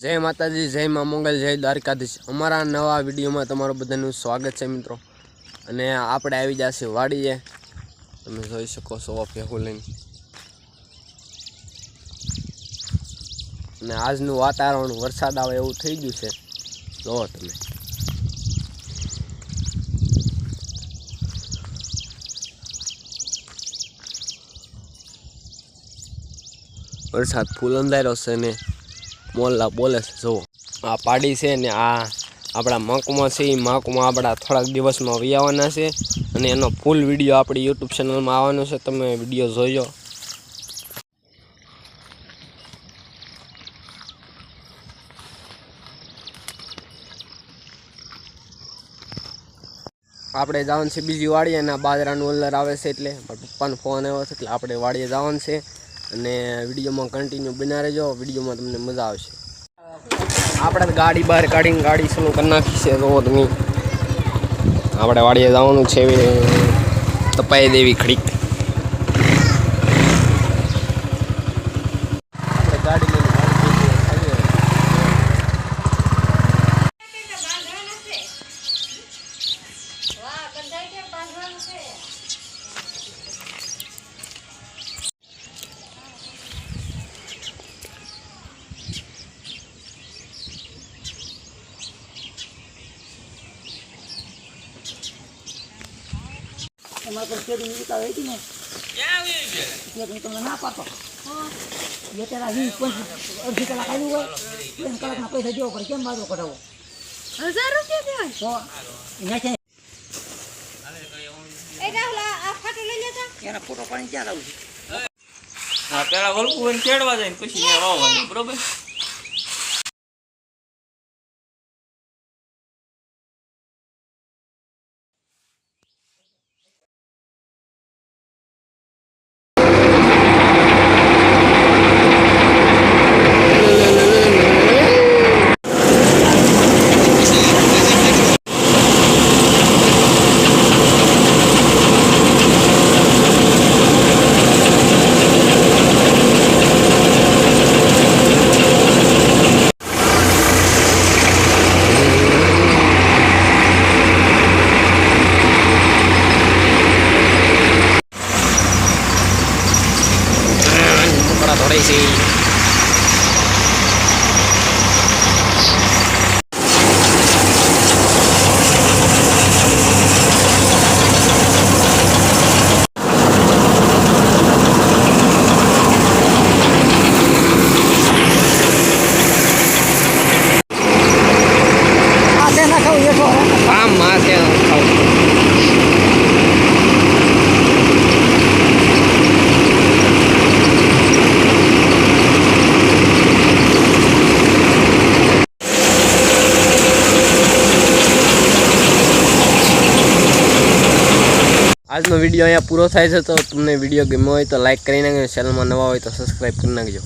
જય માતાજી, જય મા મંગલ, જય દ્વારકાધીશ. અમારા નવા વિડીયોમાં તમારું બધાનું સ્વાગત છે મિત્રો. અને આપણે આવી જશે વાડીએ. તમે જોઈ શકો છો ભેગું લઈને અને આજનું વાતાવરણ વરસાદ આવે એવું થઈ ગયું છે. જુઓ તમે. વરસાદ ફૂલ અંધારો છે ને. મોલ્લા બોલે છે, જુઓ. આ પાડી છે ને આ આપણા માકુમાં છે એ માકુમાં આપણા થોડાક દિવસમાં આવવાના છે. અને એનો ફૂલ વીડિયો આપણી યુટ્યુબ ચેનલમાં આવવાનો છે, તમે વીડિયો જોજો. આપણે જવાનું છે બીજી વાડીએ, અને બાજરાનું ઓલર આવે છે એટલે પપ્પાનો ફોન આવ્યો છે, એટલે આપણે વાડીએ જવાનું છે. અને વિડીયોમાં કન્ટિન્યુ બના રહેજો. વિડીયોમાં તમને મજા આવશે. આપણે ગાડી બહાર કાઢીને ગાડી શરૂ કરી નાખી છે. તો તમે આપણે વાડીએ જવાનું છે તપાઈ દેવી ખડીક તમારે કોઈ શેરડી નીકળતા હતી ને? શેરડી તમને ના પાડતો. બે તારા વીસ પંચવીસ અડધી કલાક આવ્યું હોય ત્રણ કલાકના પૈસા દેવો પડે. કેમ બાજુ કઢાવો? હજાર રૂપિયા દેવાય તો લેતા. એના ફોટો પાણી ક્યાં લાવું? હા પેલા વળકું હોય ચડવા જાય ને પછી વાવવાનું બરોબર? racing આજનો વીડિયો અહીંયા પૂરો થાય છે તો તમને વીડિયો ગમ્યો હોય તો લાઇક કરી નાખજો. ચેનલમાં નવા હોય તો સબસ્ક્રાઈબ કરી નાખજો.